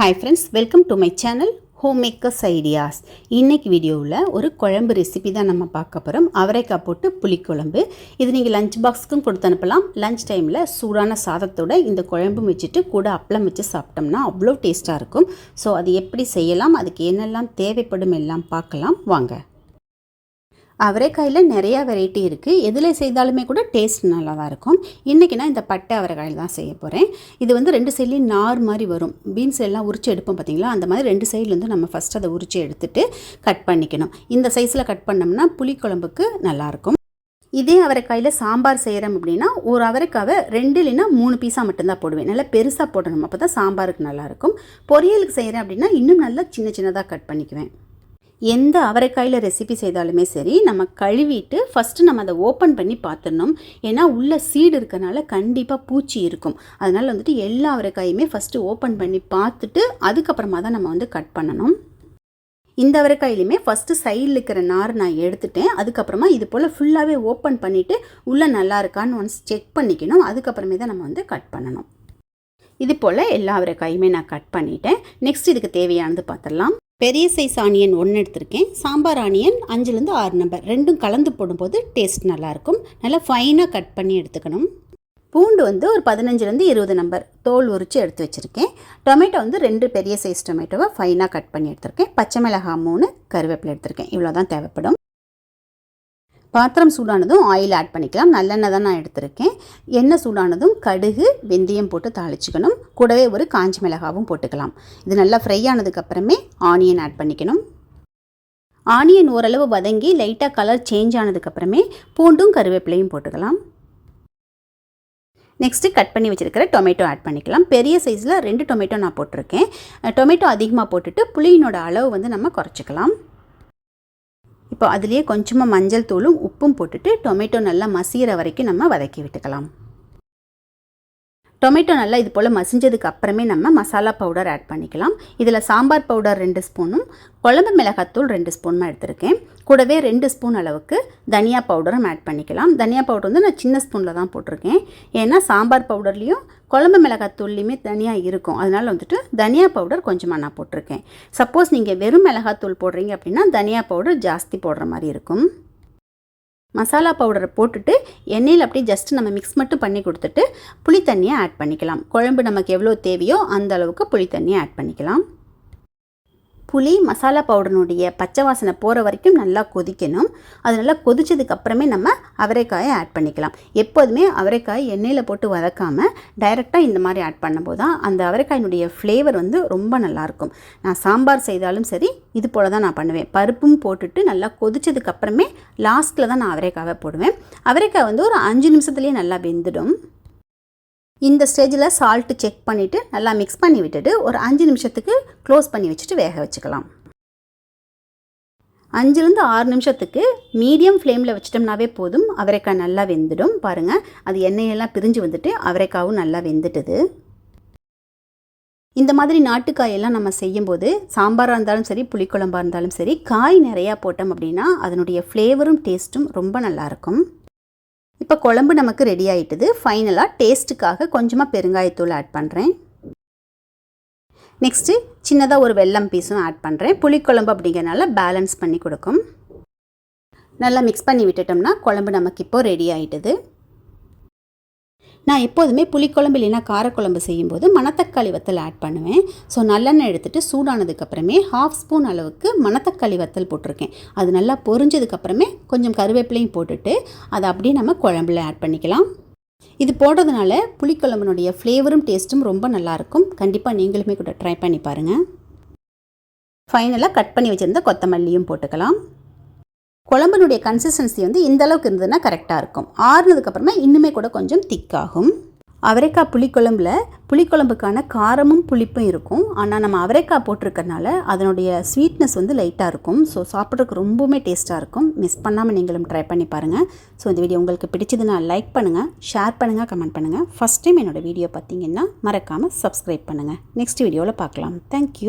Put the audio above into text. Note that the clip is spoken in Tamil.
Hi friends welcome to my channel home makers ideas இன்றைக்கி வீடியோவில் ஒரு குழம்பு ரெசிபி தான் நம்ம பார்க்க போகிறோம் அவரைக்காய் போட்டு புளிக்குழம்பு. இது நீங்கள் லஞ்ச் பாக்ஸுக்கும் கொடுத்து அனுப்பலாம். லஞ்ச் டைமில் சூடான சாதத்தோட இந்த குழம்பும் வச்சுட்டு கூட அப்பளம் வச்சு சாப்பிட்டோம்னா அவ்வளோ டேஸ்ட்டாக இருக்கும். ஸோ அது எப்படி செய்யலாம்? அதுக்கு என்னெல்லாம் தேவைப்படும் எல்லாம் பார்க்கலாம். வாங்க. அவரைக்காயில் நிறையா வெரைட்டி இருக்குது எதில் செய்தாலுமே கூட டேஸ்ட் நல்லா தான் இருக்கும். இன்றைக்கி நான் இந்த பட்டை அவரைக்காயில் தான் செய்ய போகிறேன் இது வந்து ரெண்டு சைட்லேயும் நார் மாதிரி வரும். பீன்ஸ் எல்லாம் உரிச்சு எடுப்போம் பார்த்தீங்களா அந்த மாதிரி ரெண்டு சைட்லேருந்து நம்ம ஃபஸ்ட் அதை உரிச்சு எடுத்துட்டு கட் பண்ணிக்கணும். இந்த சைஸில் கட் பண்ணோம்னா புளிக்குழம்புக்கு நல்லாயிருக்கும் இதே அவரைக்காயில் சாம்பார் செய்கிறோம் அப்படின்னா ஒரு அவரைக்காவை ரெண்டு இல்லைன்னா மூணு பீஸாக மட்டும்தான் போடுவேன். நல்லா பெருசாக போடணும். அப்போ தான் சாம்பாருக்கு நல்லாயிருக்கும் பொரியலுக்கு செய்கிறேன் அப்படின்னா இன்னும் நல்லா சின்ன சின்னதாக கட் பண்ணிக்குவேன். எந்த அவரைக்காயில் ரெசிபி செய்தாலுமே சரி நம்ம கழுவிட்டு ஃபஸ்ட்டு நம்ம அதை ஓப்பன் பண்ணி பார்த்துடணும் ஏன்னா உள்ளே சீடு இருக்கனால கண்டிப்பாக பூச்சி இருக்கும். அதனால் வந்துட்டு எல்லா அவரைக்காயுமே ஃபஸ்ட்டு ஓப்பன் பண்ணி பார்த்துட்டு அதுக்கப்புறமா தான் நம்ம வந்து கட் பண்ணணும். இந்த அவரைக்காயிலையுமே ஃபஸ்ட்டு சைடில் இருக்கிற நார் நான் எடுத்துட்டேன். அதுக்கப்புறமா இது போல் ஃபுல்லாகவே ஓப்பன் பண்ணிவிட்டு உள்ளே நல்லா இருக்கான்னு ஒன்ஸ் செக் பண்ணிக்கணும். அதுக்கப்புறமே தான் நம்ம வந்து கட் பண்ணணும். இது போல் எல்லா அவரைக்காயுமே நான் கட் பண்ணிட்டேன். நெக்ஸ்ட் இதுக்கு தேவையானது பார்த்துடலாம் பெரிய சைஸ் ஆனியன் ஒன்று எடுத்திருக்கேன். சாம்பார் ஆனியன் அஞ்சுலேருந்து ஆறு நம்பர் ரெண்டும் கலந்து போடும்போது டேஸ்ட் நல்லாயிருக்கும். நல்லா ஃபைனாக கட் பண்ணி எடுத்துக்கணும். பூண்டு வந்து ஒரு பதினஞ்சுலேருந்து இருபது நம்பர் தோல் உரித்து எடுத்து வச்சுருக்கேன். டொமேட்டோ வந்து ரெண்டு பெரிய சைஸ் டொமேட்டோவை ஃபைனாக கட் பண்ணி எடுத்திருக்கேன். பச்சை மிளகாய் மூணு கருவேப்பிலை எடுத்திருக்கேன். இவ்வளோ தான் தேவைப்படும். பாத்திரம் சூடானதும் ஆயில் ஆட் பண்ணிக்கலாம். நல்லெண்ணெய் தான் நான் எடுத்திருக்கேன். எண்ணெய் சூடானதும் கடுகு வெந்தயம் போட்டு தாளிச்சுக்கணும். கூடவே ஒரு காஞ்சி மிளகாவும் போட்டுக்கலாம். இது நல்லா ஃப்ரை ஆனதுக்கப்புறமே ஆனியன் ஆட் பண்ணிக்கணும். ஆனியன் ஓரளவு வதங்கி லைட்டாக கலர் சேஞ்ச் ஆனதுக்கப்புறமே பூண்டும் கருவேப்பிலையும் போட்டுக்கலாம். நெக்ஸ்ட்டு கட் பண்ணி வச்சுருக்கிற டொமேட்டோ ஆட் பண்ணிக்கலாம். பெரிய சைஸில் ரெண்டு டொமேட்டோ நான் போட்டிருக்கேன். டொமேட்டோ அதிகமாக போட்டுட்டு புளியினோட அளவு வந்து நம்ம குறைச்சிக்கலாம். இப்போ அதுலேயே கொஞ்சமாக மஞ்சள் தூளும் உப்பும் போட்டுட்டு டொமேட்டோ நல்லா மசிகிற வரைக்கும் நம்ம வதக்கி விட்டுக்கலாம். டொமேட்டோ நல்லா இது போல் மசிஞ்சதுக்கு அப்புறமே நம்ம மசாலா பவுடர் ஆட் பண்ணிக்கலாம். இதில் சாம்பார் பவுடர் ரெண்டு ஸ்பூனும் குழம்பு மிளகாத்தூள் ரெண்டு ஸ்பூனும் எடுத்திருக்கேன். கூடவே ரெண்டு ஸ்பூன் அளவுக்கு தனியா பவுடரும் ஆட் பண்ணிக்கலாம். தனியா பவுடர் வந்து நான் சின்ன ஸ்பூனில் தான் போட்டிருக்கேன். ஏன்னா சாம்பார் பவுடர்லேயும் குழம்பு மிளகாத்தூள்லையுமே தனியாக இருக்கும். அதனால் வந்துட்டு தனியா பவுடர் கொஞ்சமாக நான் போட்டிருக்கேன். சப்போஸ் நீங்கள் வெறும் மிளகாத்தூள் போடுறீங்க அப்படின்னா தனியா பவுடர் ஜாஸ்தி போடுற மாதிரி இருக்கும். மசாலா பவுடரை போட்டுட்டு எண்ணெயில் அப்படியே ஜஸ்ட் நம்ம மிக்ஸ் மட்டும் பண்ணி கொடுத்துட்டு புளி தண்ணியை ஆட் பண்ணிக்கலாம். குழம்பு நமக்கு எவ்வளோ தேவையோ அந்த அளவுக்கு புளி தண்ணியை ஆட் பண்ணிக்கலாம். புளி மசாலா பவுடருனுடைய பச்சை வாசனை போகிற வரைக்கும் நல்லா கொதிக்கணும். அது நல்லா கொதிச்சதுக்கப்புறமே நம்ம அவரைக்காயை ஆட் பண்ணிக்கலாம். எப்போதுமே அவரைக்காய் எண்ணெயில் போட்டு வதக்காமல் டைரெக்டாக இந்த மாதிரி ஆட் பண்ணும்போது தான் அந்த அவரைக்காயினுடைய ஃப்ளேவர் வந்து ரொம்ப நல்லாயிருக்கும் நான் சாம்பார் செய்தாலும் சரி இது போல் தான் நான் பண்ணுவேன். பருப்பும் போட்டுட்டு நல்லா கொதிச்சதுக்கப்புறமே லாஸ்ட்டில் தான் நான் அவரைக்காவை போடுவேன். அவரைக்காய் வந்து ஒரு அஞ்சு நிமிஷத்துலேயே நல்லா வெந்துடும். இந்த ஸ்டேஜில் சால்ட்டு செக் பண்ணிவிட்டு நல்லா மிக்ஸ் பண்ணி விட்டுட்டு ஒரு அஞ்சு நிமிஷத்துக்கு க்ளோஸ் பண்ணி வச்சுட்டு வேக வச்சுக்கலாம். அஞ்சுலேருந்து ஆறு நிமிஷத்துக்கு மீடியம் ஃப்ளேமில் வச்சிட்டோம்னாவே போதும். அவரைக்காய் நல்லா வெந்துடும். பாருங்கள் அது எண்ணெயெல்லாம் பிரிஞ்சு வந்துட்டு அவரைக்காவும் நல்லா வெந்துட்டுது. இந்த மாதிரி நாட்டுக்காயெல்லாம் நம்ம செய்யும்போது சாம்பாராக இருந்தாலும் சரி புளிக்குழம்பாக இருந்தாலும் சரி காய் நிறையா போட்டோம் அப்படின்னா அதனுடைய ஃப்ளேவரும் டேஸ்ட்டும் ரொம்ப நல்லாயிருக்கும் இப்போ குழம்பு நமக்கு ரெடி ஆகிட்டுது ஃபைனலாக டேஸ்ட்டுக்காக கொஞ்சமாக பெருங்காயத்தூள் ஆட் பண்ணுறேன் நெக்ஸ்ட்டு சின்னதாக ஒரு வெல்லம் பீஸும் ஆட் பண்ணுறேன் புளிக்குழம்பு அப்படிங்கிறனால பேலன்ஸ் பண்ணி கொடுக்கும். நல்லா மிக்ஸ் பண்ணி விட்டுட்டோம்னா குழம்பு நமக்கு இப்போது ரெடி ஆகிட்டுது நான் எப்போதுமே புளிக்குழம்பு இல்லைன்னா காரக்குழம்பு செய்யும்போது மணத்தக்காளி வத்தல் ஆட் பண்ணுவேன். ஸோ நல்லெண்ணெய் எடுத்துகிட்டு சூடானதுக்கப்புறமே ஹாஃப் ஸ்பூன் அளவுக்கு மணத்தக்காளி வத்தல் போட்டிருக்கேன். அது நல்லா பொரிஞ்சதுக்கப்புறமே கொஞ்சம் கருவேப்பிலையும் போட்டுட்டு அதை அப்படியே நம்ம குழம்புல ஆட் பண்ணிக்கலாம். இது போடுறதுனால புளிக்குழம்புனுடைய ஃப்ளேவரும் டேஸ்ட்டும் ரொம்ப நல்லாயிருக்கும். கண்டிப்பாக நீங்களுமே கூட ட்ரை பண்ணி பாருங்கள் ஃபைனலாக கட் பண்ணி வச்சுருந்த கொத்தமல்லியும் போட்டுக்கலாம். குழம்புனுடைய கன்சிஸ்டன்சி வந்து இந்த அளவுக்கு இருந்ததுன்னா கரெக்டாக இருக்கும். ஆறுனதுக்கப்புறமா இன்னுமே கூட கொஞ்சம் திக்காகும். அவரைக்காய் புளிக்குழம்புல புளிக்குழம்புக்கான காரமும் புளிப்பும் இருக்கும். ஆனால் நம்ம அவரைக்காய் போட்டிருக்கறனால அதனுடைய ஸ்வீட்னஸ் வந்து லைட்டாக இருக்கும். ஸோ சாப்பிட்றதுக்கு ரொம்பவுமே டேஸ்ட்டாக இருக்கும். மிஸ் பண்ணாமல் நீங்களும் ட்ரை பண்ணி பாருங்கள் ஸோ இந்த வீடியோ உங்களுக்கு பிடிச்சதுன்னா லைக் பண்ணுங்கள் ஷேர் பண்ணுங்கள் கமெண்ட் பண்ணுங்கள் ஃபஸ்ட் டைம் என்னோடய வீடியோ பார்த்தீங்கன்னா மறக்காமல் சப்ஸ்கிரைப் பண்ணுங்கள் நெக்ஸ்ட் வீடியோவில் பார்க்கலாம். தேங்க்யூ